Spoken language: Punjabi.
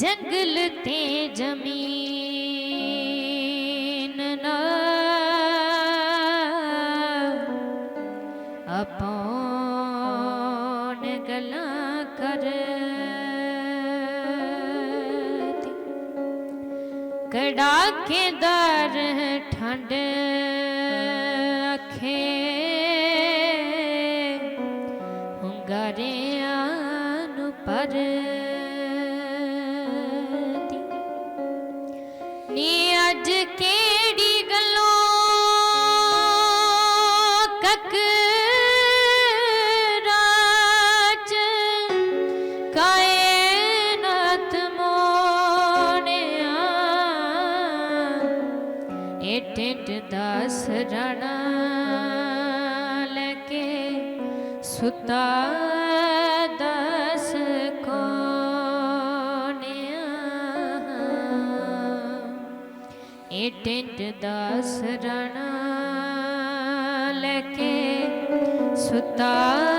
ਜੰਗਲ ਤੇ ਜ਼ਮੀਨ ਨਾ। ਆਪਣ ਗੱਲਾਂ ਕਰਦੀ ਕੜਾਕੇਦਾਰ ਠੰਡ ਅਖੇ। ਹੁੰਗਾਰਿਆਂ ਨੂੰ ਪਰਦੀ ਅੱਜ ਕਿਹੜੀ ਗੱਲੋਂ ਕਕਰਾਚ ਕਾਇਨਾਤ ਮੋਨਿਆ ਇਹ ਟਿੰਡ ਦਾ ਸਰਣਾ ਲੈ ਕੇ ਸੁਤਾ ਇਹ ਟਿੰਡ ਦਾ ਸਰਣਾ ਲੈ ਕੇ ਸੁਤਾ